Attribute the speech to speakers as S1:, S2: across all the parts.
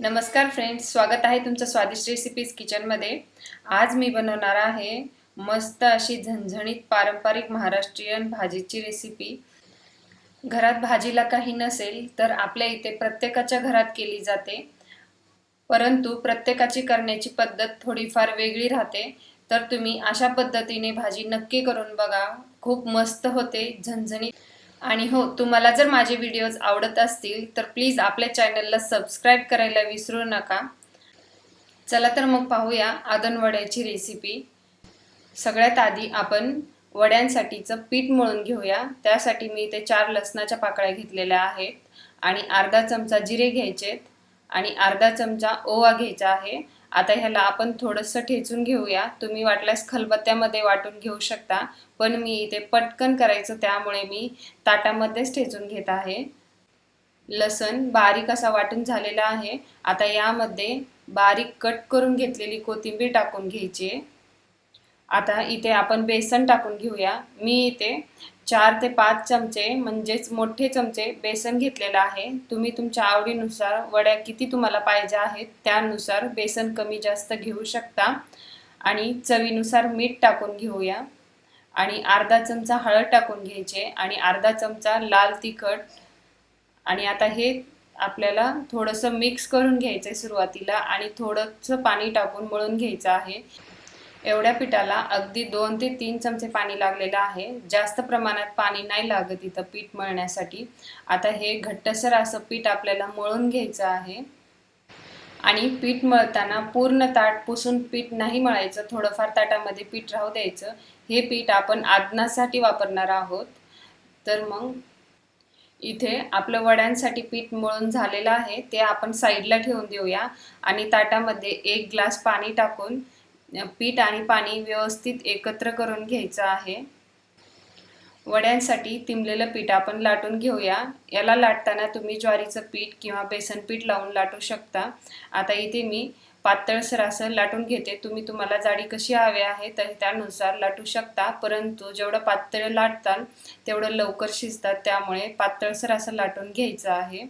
S1: नमस्कार फ्रेंड्स स्वागत आहे तुमचं स्वादिष्ट रेसिपीज किचनमध्ये आज मी बनवणार आहे मस्त अशी झणझणीत पारंपरिक महाराष्ट्रीयन भाजीची रेसिपी घरात भाजीला काही नसेल तर आपल्या इथे प्रत्येकाच्या घरात केली जाते. परंतु प्रत्येकाची करण्याची पद्धत थोडीफार वेगळी राहते. तर तुम्ही अशा पद्धतीने भाजी नक्की करून बघा. खूप मस्त होते झणझणीत. आणि हो तुम्हाला जर माझे व्हिडिओज आवडत असतील तर प्लीज आपल्या चॅनलला सबस्क्राईब करायला विसरू नका. चला तर मग पाहूया आदन वड्याची रेसिपी सगळ्यात आधी आपण वड्यांसाठीचं पीठ मळून घेऊया. त्यासाठी मी इथे चार लसणाच्या पाकळ्या घेतलेल्या आहेत. आणि अर्धा चमचा जिरे घ्यायचेत आणि अर्धा चमचा ओवा घ्यायचा आहे. आता ह्याला आपण थोडंसं ठेचून घेऊया. तुम्ही वाटल्यास खलबत्त्यामध्ये वाटून घेऊ शकता पण मी इथे पटकन करायचं त्यामुळे मी ताटामध्येच ठेचून घेत आहे. लसण बारीक असा वाटून झालेला आहे. आता यामध्ये बारीक कट करून घेतलेली कोथिंबीर टाकून घ्यायची आता इथे आपण बेसन टाकून घेऊया. मी इथे चार ते पाच चमचे म्हणजेच मोठे चमचे बेसन घेतलेलं आहे. तुम्ही तुमच्या आवडीनुसार वड्या किती तुम्हाला पाहिजे आहेत त्यानुसार बेसन कमी जास्त घेऊ शकता. आणि चवीनुसार मीठ टाकून घेऊया. आणि अर्धा चमचा हळद टाकून घ्यायचे आणि अर्धा चमचा लाल तिखट. आणि आता हे आपल्याला थोडंसं मिक्स करून घ्यायचं आहे सुरुवातीला आणि थोडंसं पाणी टाकून मळून घ्यायचं आहे. एवढ्या पिठाला अगदी दोन ते तीन चमचे पाणी लागलेलं आहे. जास्त प्रमाणात पाणी नाही लागत इथं पीठ मळण्यासाठी. आता हे घट्टसर असं पीठ आपल्याला मळून घ्यायचं आहे. आणि पीठ मळताना पूर्ण ताट पुसून पीठ नाही मळायचं थोडंफार ताटामध्ये पीठ राहू द्यायचं. हे पीठ आपण आदनासाठी वापरणार आहोत. तर मग इथे आपलं वड्यांसाठी पीठ मळून झालेलं आहे. ते आपण साईडला ठेवून देऊया. आणि ताटामध्ये एक ग्लास पाणी टाकून पीठ आणि पाणी व्यवस्थित एकत्र करून घ्यायचं आहे. वड्यांसाठी तिमलेलं पीठ आपण लाटून घेऊया. याला लाटताना तुम्ही ज्वारीचं पीठ किंवा बेसन पीठ लावून लाटू शकता. आता इथे मी पातळसर असं लाटून घेते. तुम्ही तुम्हाला जाडी कशी हवी आहे तर त्यानुसार लाटू शकता. परंतु जेवढं पातळ लाटताल तेवढं लवकर शिजतात. त्यामुळे पातळसर असं लाटून घ्यायचं आहे.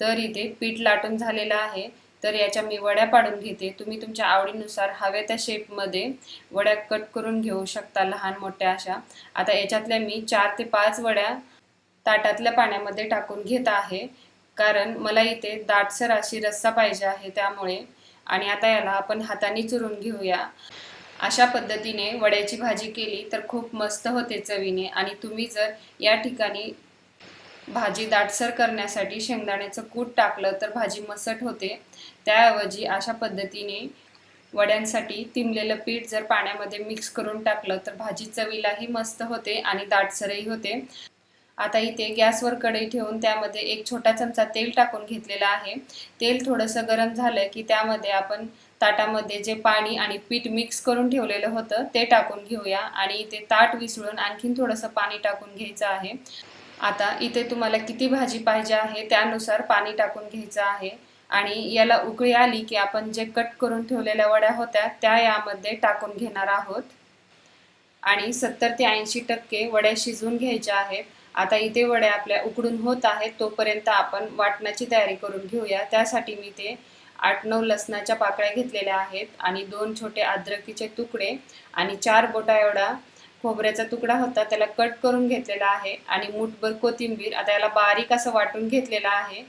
S1: तर इथे पीठ लाटून झालेलं आहे. तर याच्या मी वड्या पाडून घेते. तुम्ही तुमच्या आवडीनुसार हव्या त्या शेपमध्ये वड्या कट करून घेऊ शकता लहान मोठ्या अशा. आता याच्यातल्या मी चार ते पाच वड्या ताटातल्या पाण्यामध्ये टाकून घेत आहे. कारण मला इथे दाटसर अशी रस्सा पाहिजे आहे त्यामुळे. आणि आता याला आपण हाताने चुरून घेऊया. अशा पद्धतीने वड्याची भाजी केली तर खूप मस्त होते चवीने. आणि तुम्ही जर या ठिकाणी भाजी दाटसर करण्यासाठी शेंगदाण्याचं कूट टाकलं तर भाजी मसट होते. त्याऐवजी अशा पद्धतीने वड्यांसाठी तिमलेलं पीठ जर पाण्यामध्ये मिक्स करून टाकलं तर भाजी चवीलाही मस्त होते आणि दाटसरही होते. आता इथे गॅसवर कढई ठेवून त्यामध्ये एक छोटा चमचा तेल टाकून घेतलेला आहे. तेल थोडंसं गरम झालं की त्यामध्ये आपण ताटामध्ये जे पाणी आणि पीठ मिक्स करून ठेवलेलं होतं ते टाकून घेऊया. आणि इथे ताट विसळून आणखीन थोडंसं पाणी टाकून घ्यायचं आहे. आता इथे तुम्हाला किती भाजी पाहिजे आहे त्यानुसार पाणी टाकून घ्यायचं आहे. आणि याला उकळी आली की आपण जे कट करून ठेवलेल्या वड्या होत्या त्या यामध्ये टाकून घेणार आहोत. आणि सत्तर ते ऐंशी टक्के वड्या शिजवून घ्यायच्या आहेत. आता इथे वड्या आपल्या उकडून होत आहेत तोपर्यंत आपण वाटणाची तयारी करून घेऊया. त्यासाठी मी ते आठ नऊ लसणाच्या पाकळ्या घेतलेल्या आहेत आणि दोन छोटे अद्रकीचे तुकडे आणि चार बोटा एवढा खोबऱ्याचा तुकडा होता त्याला कट करून घेतलेला आहे आणि मुठभर कोथिंबीर आता याला बारीक असं वाटून घेतलेला आहे.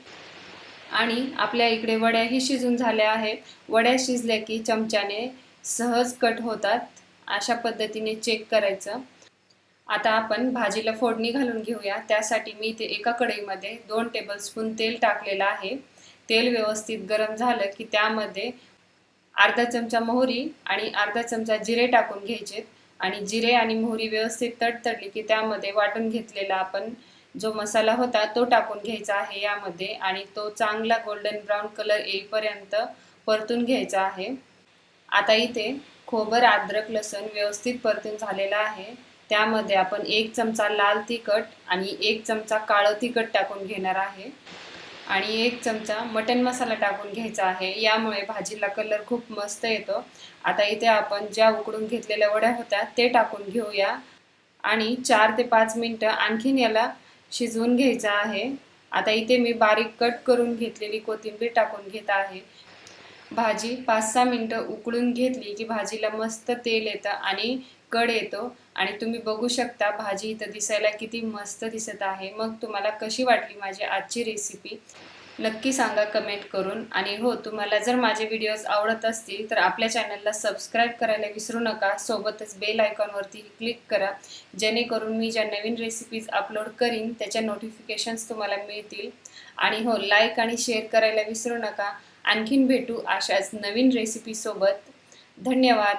S1: आणि आपल्या इकडे वड्याही शिजून झाल्या आहेत. वड्या शिजल्या की चमच्याने सहज कट होतात. अशा पद्धतीने चेक करायचं. आता आपण भाजीला फोडणी घालून घेऊया. त्यासाठी मी इथे एका कढईमध्ये दोन टेबलस्पून तेल टाकलेलं आहे. तेल व्यवस्थित गरम झालं की त्यामध्ये अर्धा चमचा मोहरी आणि अर्धा चमचा जिरे टाकून घ्यायचेत. आणि जिरे आणि मोहरी व्यवस्थित तडतडली की त्यामध्ये वाटून घेतलेला आपण जो मसाला होता तो टाकून घ्यायचा आहे यामध्ये आणि तो चांगला गोल्डन ब्राऊन कलर येईपर्यंत परतून घ्यायचा आहे. आता इथे खोबर अद्रक लसूण व्यवस्थित परतून झालेला आहे. त्यामध्ये आपण एक चमचा लाल तिखट आणि एक चमचा काळं तिखट टाकून घेणार आहे. आणि एक चमचा मटन मसाला टाकून घ्यायचा आहे. यामुळे भाजीला कलर खूप मस्त येतो. आता इथे आपण ज्या उकडून घेतलेल्या वड्या होत्या ते टाकून घेऊया. आणि चार ते पाच मिनटं आणखीन याला शिजवून घ्यायचं आहे. आता इथे मी बारीक कट करून घेतलेली कोथिंबीर टाकून घेत आहे. भाजी पाच सहा मिनटं उकळून घेतली की भाजीला मस्त तेल येतं आणि कड येतो. आणि तुम्ही बघू शकता भाजी इथं दिसायला किती मस्त दिसत आहे. मग तुम्हाला कशी वाटली माझी आजची रेसिपी नक्की सांगा कमेंट करून. आणि हो तुम्हाला जर माझे व्हिडिओज आवडत असतील तर आपल्या चॅनलला सबस्क्राईब करायला विसरू नका. सोबतच बेल आयकॉनवरती क्लिक करा. जेणेकरून मी ज्या नवीन रेसिपीज अपलोड करीन त्याच्या नोटिफिकेशन्स तुम्हाला मिळतील. आणि हो लाईक आणि शेअर करायला विसरू नका. आणखीन भेटू अशाच नवीन रेसिपीसोबत धन्यवाद.